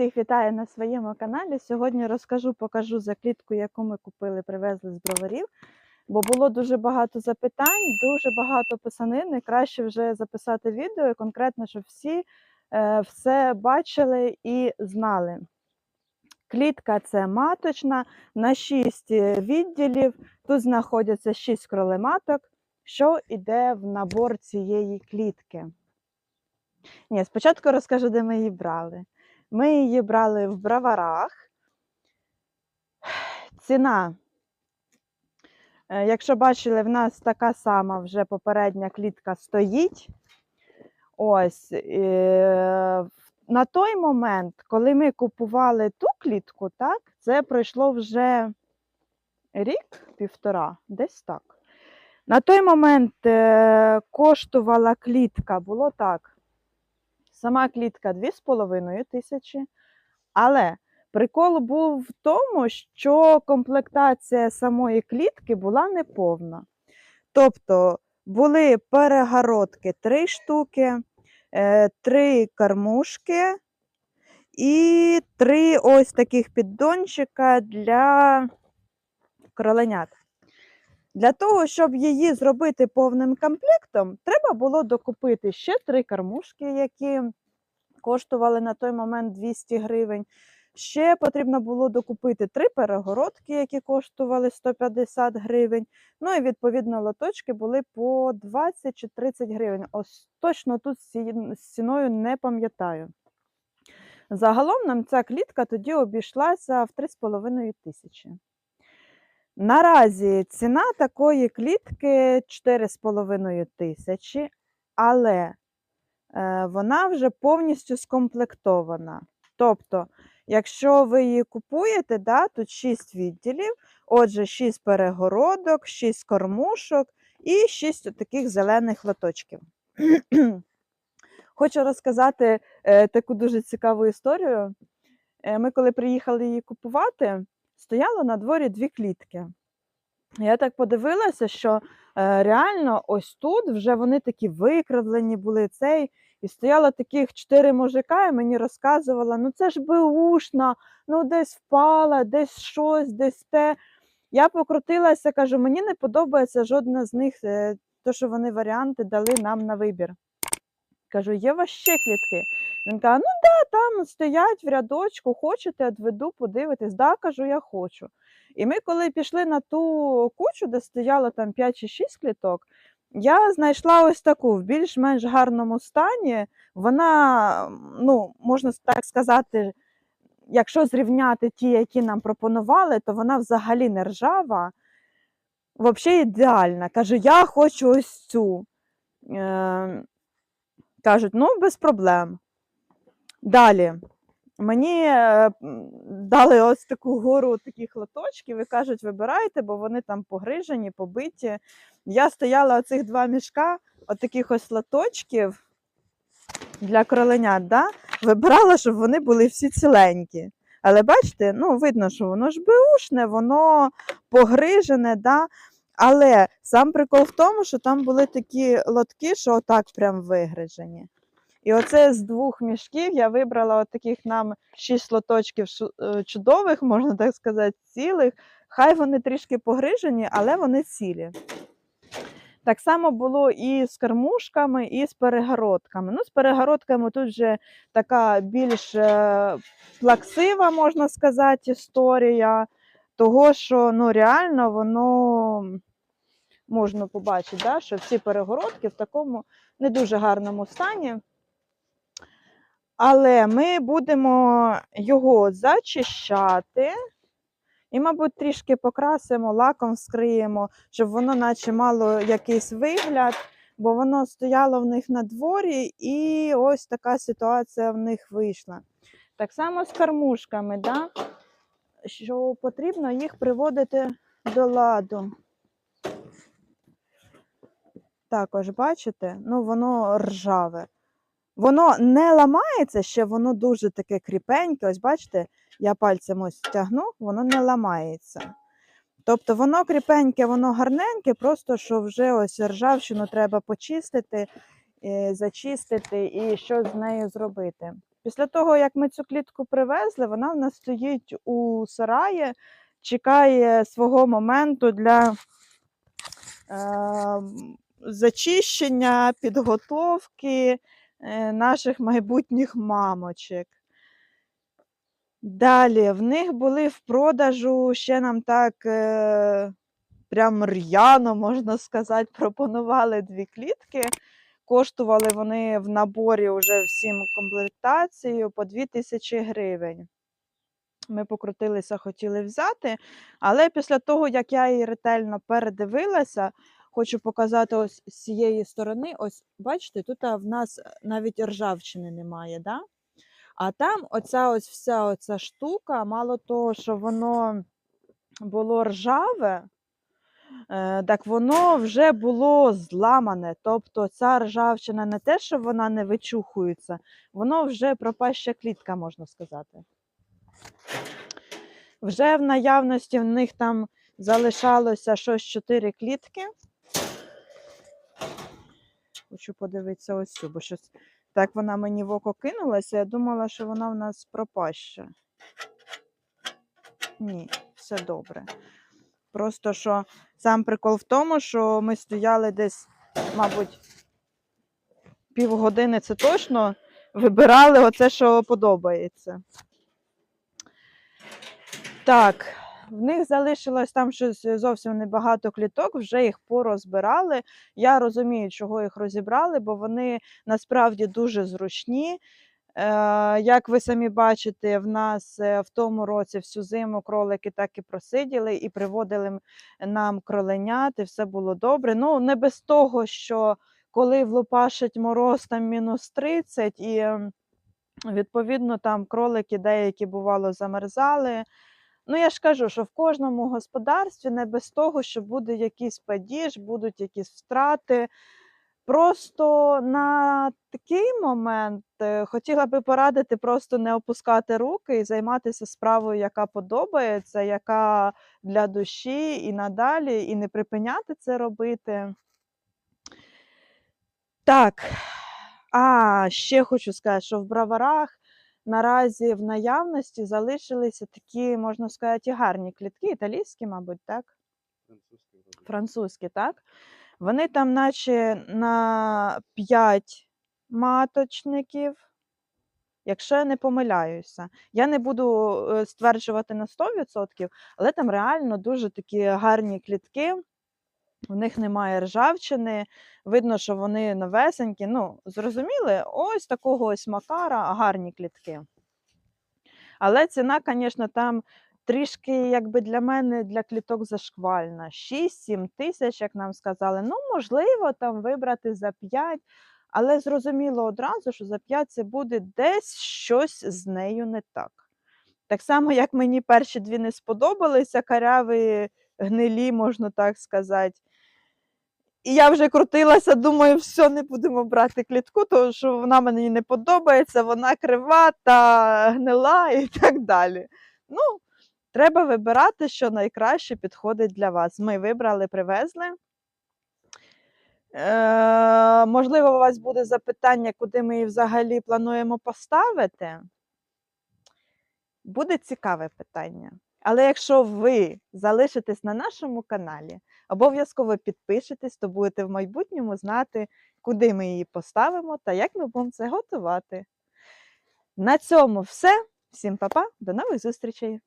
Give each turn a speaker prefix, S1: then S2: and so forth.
S1: Всіх вітаю на своєму каналі. Сьогодні розкажу, покажу за клітку, яку ми купили, привезли з броварів. Бо було дуже багато запитань, дуже багато писанини. Краще вже записати відео, і конкретно, щоб всі е, все бачили і знали. Клітка це маточна на 6 відділів. Тут знаходяться 6 кролематок, що йде в набор цієї клітки. Ні, спочатку розкажу, де ми її брали. Ми її брали в браварах. Ціна, е, якщо бачили, в нас така сама вже попередня клітка стоїть. Ось е, на той момент, коли ми купували ту клітку, так, це пройшло вже рік, півтора, десь так. На той момент е, коштувала клітка, було так. Сама клітка 2,5 тисячі. Але прикол був в тому, що комплектація самої клітки була неповна. Тобто були перегородки 3 штуки, 3 кормушки і 3 ось таких піддончика для кроленят. Для того, щоб її зробити повним комплектом, треба було докупити ще три кормушки, які коштували на той момент 200 гривень. Ще потрібно було докупити три перегородки, які коштували 150 гривень. Ну і відповідно лоточки були по 20 чи 30 гривень. Ось точно тут з ціною не пам'ятаю. Загалом нам ця клітка тоді обійшлася в 3,5 тисячі. Наразі ціна такої клітки 4,5 тисячі, але е, вона вже повністю скомплектована. Тобто, якщо ви її купуєте, да, тут 6 відділів, отже, 6 перегородок, 6 кормушок і 6 таких зелених лоточків. Хочу розказати е, таку дуже цікаву історію. Е, ми, коли приїхали її купувати, стояло на дворі дві клітки. Я так подивилася, що е, реально ось тут вже вони такі викривлені були цей. І стояло таких чотири мужика, і мені розказувала, ну це ж беушна, ну десь впала, десь щось, десь те. Я покрутилася, кажу, мені не подобається жодна з них, е, то, що вони варіанти дали нам на вибір. Кажу, є ще клітки? Він каже, ну да, там стоять в рядочку, хочете, відведу, подивитись. Да, кажу, я хочу. І ми, коли пішли на ту кучу, де стояло там 5 чи 6 кліток, я знайшла ось таку в більш-менш гарному стані. Вона, ну, можна так сказати, якщо зрівняти ті, які нам пропонували, то вона взагалі не ржава. Взагалі ідеальна. Кажу, я хочу ось цю. Е, Кажуть, ну, без проблем. Далі. Мені е, дали ось таку гору таких лоточків і кажуть, вибирайте, бо вони там погрижені, побиті. Я стояла оцих два мішка, отаких ось лоточків для кроленят, да? вибирала, щоб вони були всі ціленькі. Але бачите, ну, видно, що воно ж беушне, воно погрижене, да? але сам прикол в тому, що там були такі лотки, що отак прям вигрижені. І оце з двох мішків я вибрала от таких нам шість лоточків е, чудових, можна так сказати, цілих. Хай вони трішки погрижені, але вони цілі. Так само було і з кормушками, і з перегородками. Ну, З перегородками тут вже така більш е, плаксива, можна сказати, історія, того, що ну, реально воно можна побачити, да, що ці перегородки в такому не дуже гарному стані. Але ми будемо його зачищати і, мабуть, трішки покрасимо, лаком вскриємо, щоб воно наче мало якийсь вигляд, бо воно стояло в них на дворі, і ось така ситуація в них вийшла. Так само з кормушками, да? що потрібно їх приводити до ладу. Також, бачите, ну воно ржаве. Воно не ламається ще, воно дуже таке кріпеньке. Ось бачите, я пальцем ось тягну, воно не ламається. Тобто воно кріпеньке, воно гарненьке, просто що вже ось ржавчину треба почистити, зачистити і що з нею зробити. Після того, як ми цю клітку привезли, вона в нас стоїть у сараї, чекає свого моменту для е, зачищення, підготовки е, наших майбутніх мамочок. Далі, в них були в продажу ще нам так е, прям р'яно, можна сказати, пропонували дві клітки. Коштували вони в наборі вже всім комплектацією по 2000 гривень. Ми покрутилися, хотіли взяти, але після того, як я її ретельно передивилася, хочу показати ось з цієї сторони. Ось, бачите, тут в нас навіть ржавчини немає, да? А там оця ось вся оця штука, мало того, що воно було ржаве, е, так воно вже було зламане. Тобто ця ржавчина не те, що вона не вичухується, воно вже пропаща клітка, можна сказати. Вже в наявності в них там залишалося щось 4 клітки. Хочу подивитися ось цю, бо щось так вона мені в око кинулася. Я думала, що вона в нас пропаща. Ні, все добре. Просто що сам прикол в тому, що ми стояли десь, мабуть, півгодини це точно, вибирали оце, що подобається. Так, в них залишилось там щось зовсім небагато кліток, вже їх порозбирали. Я розумію, чого їх розібрали, бо вони насправді дуже зручні. Е, як ви самі бачите, в нас е, в тому році всю зиму кролики так і просиділи і приводили нам кроленят, і все було добре. Ну, не без того, що коли влупашить мороз там мінус 30, і відповідно там кролики деякі бувало замерзали. Ну, я ж кажу, що в кожному господарстві не без того, що буде якийсь падіж, будуть якісь втрати. Просто на такий момент е, хотіла би порадити просто не опускати руки і займатися справою, яка подобається, яка для душі і надалі, і не припиняти це робити. Так, а ще хочу сказати, що в браварах наразі в наявності залишилися такі, можна сказати, гарні клітки, італійські, мабуть, так?
S2: Французький вроде.
S1: Французькі, так? Вони там, наче на 5 маточників, якщо я не помиляюся. Я не буду е, стверджувати на 100%, але там реально дуже такі гарні клітки. В них немає ржавчини, видно, що вони новесенькі. Ну, зрозуміли, ось такого ось макара, гарні клітки. Але ціна, звісно, там трішки, якби для мене, для кліток зашквальна. 6-7 тисяч, як нам сказали. Ну, можливо, там вибрати за 5, але зрозуміло одразу, що за 5 це буде десь щось з нею не так. Так само, як мені перші дві не сподобалися, каряві, гнилі, можна так сказати. І я вже крутилася, думаю, все, не будемо брати клітку, тому що вона мені не подобається, вона крива та гнила і так далі. Ну, треба вибирати, що найкраще підходить для вас. Ми вибрали, привезли. Е, можливо, у вас буде запитання, куди ми її взагалі плануємо поставити. Буде цікаве питання. Але якщо ви залишитесь на нашому каналі, обов'язково підпишетесь, то будете в майбутньому знати, куди ми її поставимо та як ми будемо це готувати. На цьому все. Всім па-па, до нових зустрічей!